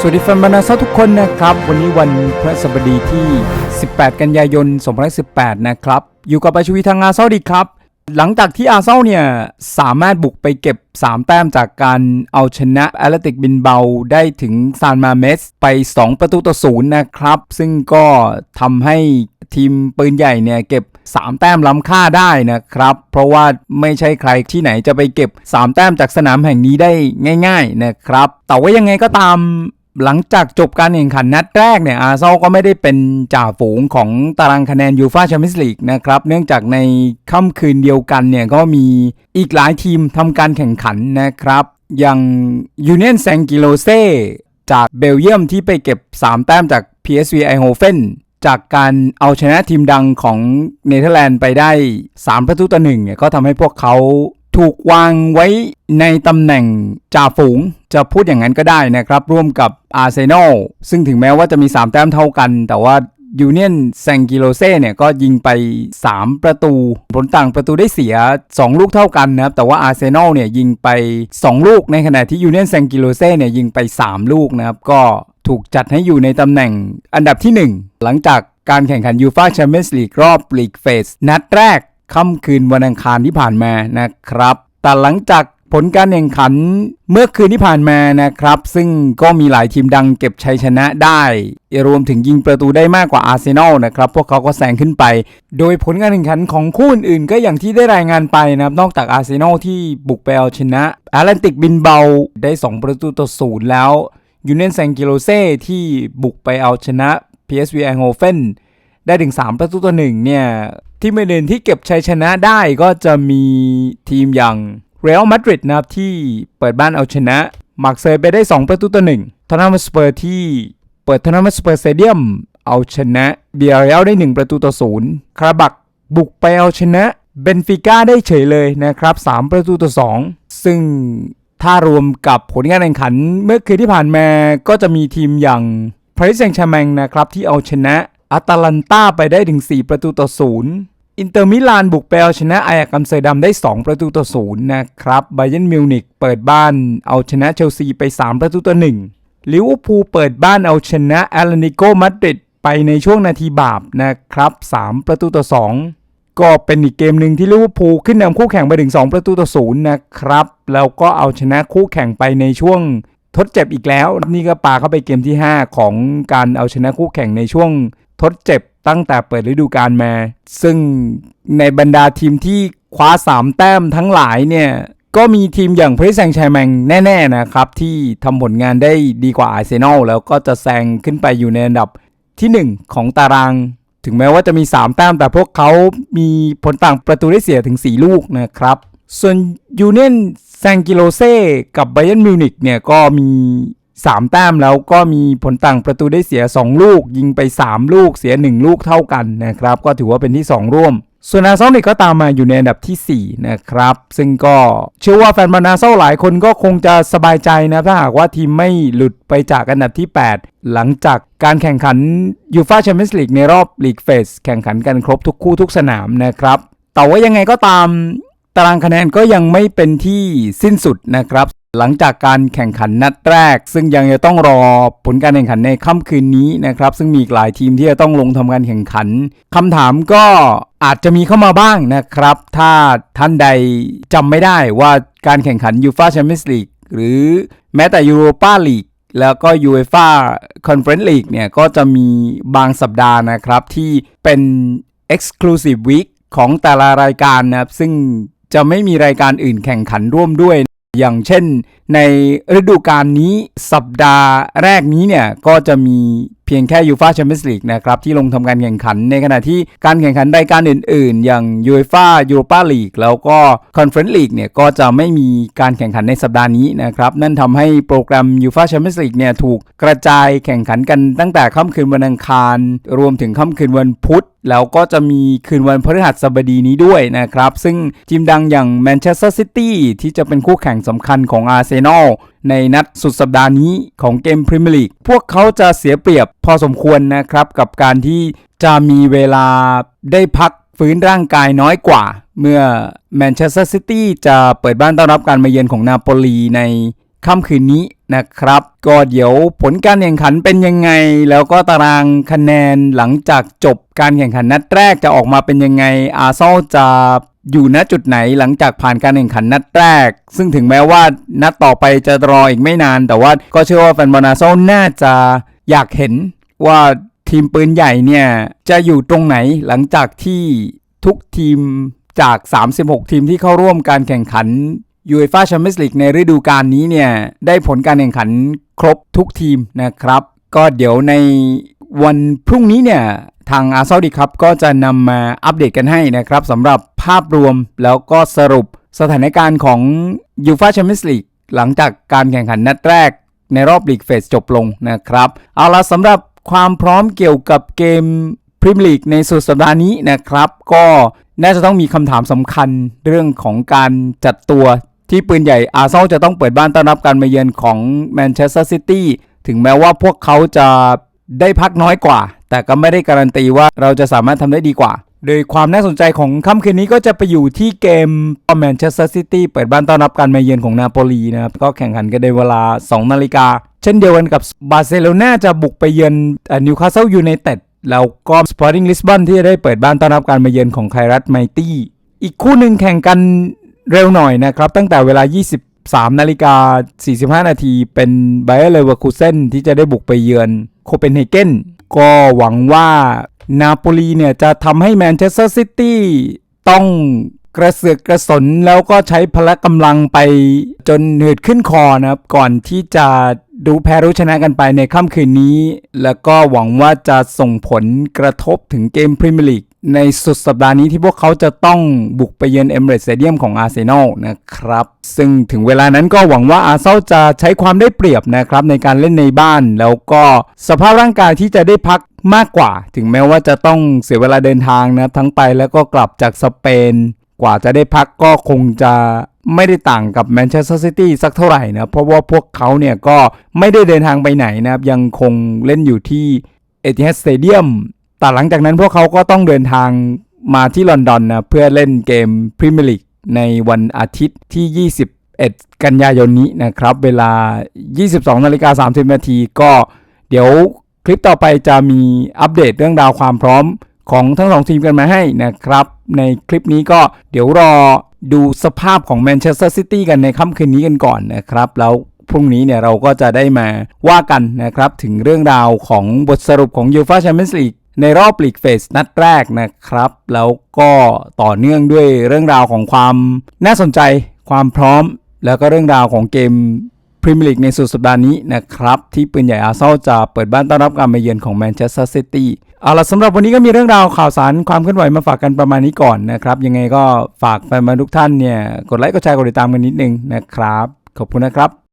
สวัสดีแฟนบอลนาซาทุกคนนะครับ วันนี้วันพฤหัสบดีที่ 18 กันยายน 2018 นะครับ อยู่กับอาชวีทางอาเซาดีครับ หลังจากที่อาเซาเนี่ย สามารถบุกไปเก็บ 3 แต้มจากการเอาชนะแอตเลติกบินเบาได้ถึงซานมาเมสไป 2 ประตูต่อศูนย์นะครับ ซึ่งก็ทำให้ทีมปืนใหญ่เนี่ยเก็บ 3 แต้มล้ำค่าได้นะครับ เพราะว่าไม่ใช่ใครที่ไหนจะไปเก็บ 3 แต้มจากสนามแห่งนี้ได้ง่าย ๆนะครับ แต่ว่ายังไงก็ตาม หลังจากจบการแข่งขันนัดแรกเนี่ยอาร์เซนอลก็ไม่ได้เป็นจ่าฝูงของตารางคะแนนยูฟ่าแชมเปี้ยนส์ลีกนะครับ เนื่องจากในค่ำคืนเดียวกันเนี่ยก็มีอีกหลายทีมทำการแข่งขันนะครับ อย่างยูเนียนแซงกิโลเซจากเบลเยียมที่ไปเก็บ 3 แต้มจาก PSV Eindhoven จากการเอาชนะทีมดังของเนเธอร์แลนด์ไปได้ 3 ประตูต่อหนึ่งเนี่ยก็ทำให้พวกเขา ถูกวางไว้ในตำแหน่งจ่าฝูง จะพูดอย่างนั้นก็ได้นะครับ ร่วมกับอาร์เซนอลซึ่งถึงแม้ว่าจะมี 3 แต้มเท่ากัน แต่ว่ายูเนียนแซงกิโลเซ่เนี่ยก็ยิงไป 3 ประตู ผลต่างประตูได้เสีย 2 ลูกเท่ากันนะครับ แต่ว่าอาร์เซนอลเนี่ยยิงไป 2 ลูกในขณะที่ยูเนียนแซงกิโลเซ่เนี่ยยิงไป 3 ลูกนะครับก็ถูกจัดให้อยู่ในตำแหน่งอันดับที่ 1 หลังจากการแข่งขันยูฟาแชมเปี้ยนส์ลีกรอบลีกเฟสนัดแรก ค่ำคืนวันอังคารที่ผ่านมานะครับ แต่หลังจากผลการแข่งขันเมื่อคืนที่ผ่านมานะครับ ซึ่งก็มีหลายทีมดังเก็บชัยชนะได้ รวมถึงยิงประตูได้มากกว่าอาร์เซนอลนะครับ พวกเขาก็แซงขึ้นไป โดยผลการแข่งขันของคู่อื่นก็อย่างที่ได้รายงานไปนะครับ นอกจากอาร์เซนอลที่บุกไปเอาชนะแอตแลนติกบินเบาได้ 2 ประตูต่อศูนย์แล้วยูเนนแซงกิโลเซ่ที่บุกไปเอาชนะ PSV Eindhoven ได้ถึง 3 ประตูต่อหนึ่งเนี่ย ที่ไม่เด่นที่เก็บชัยชนะได้ก็จะมีทีมอย่างเรอัลมาดริดนะครับที่เปิดบ้านเอาชนะมาร์กเซย์ไปได้ 2 ประตูต่อหนึ่งทอนนัมสเปอร์ที่เปิดทอนนัมสเปอร์สเตเดียมเอาชนะเบียร์เรลได้ 1 ประตูต่อศูนย์คาราบักบุกไปเอาชนะเบนฟิก้าได้เฉยเลยนะครับ 3 ประตูต่อ 2 ซึ่งถ้ารวมกับผลการแข่งขันเมื่อคืนที่ผ่านมาก็จะมีทีมอย่างพาริสแซงต์แชร์แมงนะครับที่เอาชนะ อาตาลันตาไปได้ถึง 4 ประตูต่อศูนย์อินเตอร์มิลานบุกไปเอาชนะอายักอัมเตอร์ดัมได้ 2 ประตูต่อศูนย์นะครับไบเยนมิวนิกเปิดบ้านเอาชนะเชลซีไป 3 ประตูต่อ1ลิเวอร์พูลเปิดบ้านเอาชนะแอตเลติโกมาดริดไปในช่วงนาทีบาปนะครับ 3 ประตูต่อ 2 ก็เป็นอีกเกมหนึ่งที่ลิเวอร์พูลขึ้นนำคู่แข่งไปถึง 2 ประตูต่อศูนย์นะครับ แล้วก็เอาชนะคู่แข่งไปในช่วงทดเจ็บอีกแล้ว นี่ก็ปาเข้าไปเกมที่ 5 ของการเอาชนะคู่แข่งในช่วง ทดเจ็บตั้งแต่เปิดฤดูกาลมา ซึ่งในบรรดาทีมที่คว้า 3 แต้มทั้งหลายเนี่ยก็มีทีมอย่างพริสแซงชัยแมงแน่ ๆ นะครับ ที่ทำผลงานได้ดีกว่าอาร์เซนอลแล้วก็จะแซงขึ้นไปอยู่ในอันดับที่ 1 ของตาราง ถึงแม้ว่าจะมี 3 แต้มแต่พวกเขามีผลต่างประตูได้เสียถึง 4 ลูกนะครับ ส่วนยูเนียนแซงกิโลเซ่กับไบเ e นมิวนิกเนี่ยก็มี 3 แต้มแล้วก็มีผลต่างประตูได้เสีย 2 ลูก ยิงไป 3 ลูกเสีย 1 ลูกเท่ากันนะครับ ก็ถือว่าเป็นที่ 2 ร่วม ส่วนอาร์เซนอลก็ตามมาอยู่ในอันดับที่ 4 นะครับ ซึ่งก็เชื่อว่าแฟนบอลอาร์เซนอลหลายคนก็คงจะสบายใจนะ ถ้าหากว่าทีมไม่หลุดไปจากอันดับที่ 8 หลังจากการแข่งขันยูฟาแชมเปี้ยนส์ลีกในรอบลีกเฟสแข่งขันกันครบทุกคู่ทุกสนามนะครับแต่ว่ายังไงก็ตามตารางคะแนนก็ยังไม่เป็นที่สิ้นสุดนะครับ หลังจากการแข่งขันนัดแรก ซึ่งยังจะต้องรอผลการแข่งขันในค่ำคืนนี้นะครับ ซึ่งมีอีกหลายทีมที่จะต้องลงทำการแข่งขันคำถามก็อาจจะมีเข้ามาบ้างนะครับ ถ้าท่านใดจำไม่ได้ว่าการแข่งขันยูฟาแชมเปี้ยนส์ลีกหรือแม้แต่ยูโรปาลีกแล้วก็ UEFA Conference League เนี่ย ก็จะมีบางสัปดาห์นะครับ ที่เป็น Exclusive Week ของแต่ละรายการนะครับ ซึ่งจะไม่มีรายการอื่นแข่งขันร่วมด้วย อย่างเช่นในฤดูกาลนี้สัปดาห์แรกนี้เนี่ยก็จะมี เพียงแค่ยูฟาแชมเปี้ยนส์ลีกนะครับที่ลงทำการแข่งขัน ในขณะที่การแข่งขันรายการอื่น ๆ อย่างยูฟายูโรปาลีกแล้วก็คอนเฟอเรนซ์ลีกเนี่ยก็จะไม่มีการแข่งขันในสัปดาห์นี้นะครับนั่นทำให้โปรแกรมยูฟาแชมเปี้ยนส์ลีกเนี่ยถูกกระจายแข่งขันกันตั้งแต่ค่ำคืนวันอังคาร รวมถึงค่ำคืนวันพุธแล้วก็จะมีคืนวันพฤหัสบดีนี้ด้วยนะครับ ซึ่งทีมดังอย่างแมนเชสเตอร์ซิตี้ที่จะเป็นคู่แข่งสำคัญของอาร์เซนอลในนัดสุดสัปดาห์นี้ของเกมพรีเมียร์ลีกพวกเขาจะเสียเปรียบพอสมควรนะครับกับการที่จะมีเวลาได้พักฟื้นร่างกายน้อยกว่า เมื่อแมนเชสเตอร์ซิตี้จะเปิดบ้านต้อนรับการมาเยือนของนาโปลีในค่ำคืนนี้นะครับ ก็เดี๋ยวผลการแข่งขันเป็นยังไง แล้วก็ตารางคะแนนหลังจากจบการแข่งขันนัดแรกจะออกมาเป็นยังไงอาร์เซนอลจะ อยู่ณจุดไหนหลังจากผ่านการแข่งขันนัดแรก ซึ่งถึงแม้ว่านัดต่อไปจะรออีกไม่นาน แต่ว่าก็เชื่อว่าแฟนบอลอาร์เซนน่าจะอยากเห็นว่าทีมปืนใหญ่เนี่ยจะอยู่ตรงไหนหลังจากที่ทุกทีมจาก 36 ทีมที่เข้าร่วมการแข่งขันยูเอฟ่าแชมเปี้ยนส์ลีกในฤดูกาลนี้เนี่ยได้ผลการแข่งขันครบทุกทีมนะครับ ก็เดี๋ยวในวันพรุ่งนี้เนี่ย ทางอาร์เซนอดีครับก็จะนำมาอัปเดตกันให้นะครับสำหรับภาพรวมแล้วก็สรุปสถานการณ์ของยูฟ่าแชมเปี้ยนส์ลีกหลังจากการแข่งขันนัดแรกในรอบลีกเฟสจบลงนะครับ เอาละสำหรับความพร้อมเกี่ยวกับเกมพรีเมียร์ลีกในสุดสัปดาห์นี้นะครับ ก็น่าจะต้องมีคำถามสำคัญเรื่องของการจัดตัวที่ปืนใหญ่อาร์เซนอลจะต้องเปิดบ้านต้อนรับการมาเยือนของแมนเชสเตอร์ซิตี้ถึงแม้ว่าพวกเขาจะได้พักน้อยกว่า แต่ก็ไม่ได้การันตีว่าเราจะสามารถทำได้ดีกว่า โดยความน่าสนใจของค่ำคืนนี้ก็จะไปอยู่ที่เกมแมนเชสเตอร์ซิตี้เปิดบ้านต้อนรับการมาเยือนของนาโปลีนะครับ ก็แข่งขันกันในเวลา 2 นาฬิกา เช่นเดียวกันกับบาร์เซโลนาจะบุกไปเยือนนิวคาสเซิลยูไนเต็ดแล้วก็สปอร์ติ้งลิสบอนที่จะได้เปิดบ้านต้อนรับการมาเยือนของไครัตไมตี้ อีกคู่หนึ่งแข่งกันเร็วหน่อยนะครับ ตั้งแต่เวลา 23 นาฬิกา 45 นาทีเป็นไบเออร์เลเวอร์คูเซนที่จะได้บุกไปเยือนโคเปนเฮเกน ก็หวังว่านาโปลีเนี่ยจะทำให้แมนเชสเตอร์ซิตี้ต้องกระเสือกกระสนแล้วก็ใช้พละกำลังไปจนหืดขึ้นคอนะครับ ก่อนที่จะดูแพ้รู้ชนะกันไปในค่ำคืนนี้ แล้วก็หวังว่าจะส่งผลกระทบถึงเกมพรีเมียร์ลีก ในสุดสัปดาห์นี้ที่พวกเขาจะต้องบุกไปเยือนเอมเรตสเตเดียมของอาร์เซนอลนะครับ ซึ่งถึงเวลานั้นก็หวังว่าอาร์เซนอลจะใช้ความได้เปรียบนะครับในการเล่นในบ้าน แล้วก็สภาพร่างกายที่จะได้พักมากกว่า ถึงแม้ว่าจะต้องเสียเวลาเดินทางนะครับทั้งไปแล้วก็กลับจากสเปน กว่าจะได้พักก็คงจะไม่ได้ต่างกับแมนเชสเตอร์ซิตี้สักเท่าไหร่นะเพราะว่าพวกเขาเนี่ยก็ไม่ได้เดินทางไปไหนนะครับยังคงเล่นอยู่ที่เอติฮัดสเตเดียม แต่หลังจากนั้นพวกเขาก็ต้องเดินทางมาที่ลอนดอนนะเพื่อเล่นเกมพรีเมียร์ลีกในวันอาทิตย์ที่ 21 กันยายนนี้นะครับ เวลา 22นาฬิกา30นาทีก็เดี๋ยวคลิปต่อไปจะมีอัปเดตเรื่องราวความพร้อมของทั้งสองทีมกันมาให้นะครับ ในคลิปนี้ก็เดี๋ยวรอดูสภาพของแมนเชสเตอร์ซิตี้กันในค่ำคืนนี้กันก่อนนะครับ แล้วพรุ่งนี้เนี่ยเราก็จะได้มาว่ากันนะครับ ถึงเรื่องราวของบทสรุปของยูฟาแชมเปี้ยนส์ลีก ในรอบลีกเฟสนัดแรกนะครับ แล้วก็ต่อเนื่องด้วยเรื่องราวของความน่าสนใจความพร้อม แล้วก็เรื่องราวของเกมพรีเมียร์ลีกในสุดสัปดาห์นี้นะครับ ที่ปืนใหญ่อาร์เซนอลจะเปิดบ้านต้อนรับการมาเยือนของแมนเชสเตอร์ซิตี้เอาล่ะสำหรับวันนี้ก็มีเรื่องราวข่าวสารความเคลื่อนไหวมาฝากกันประมาณนี้ก่อนนะครับ ยังไงก็ฝากแฟนบอลทุกท่านเนี่ย กดไลค์กดแชร์กดติดตามกันนิดนึงนะครับ ขอบคุณนะครับ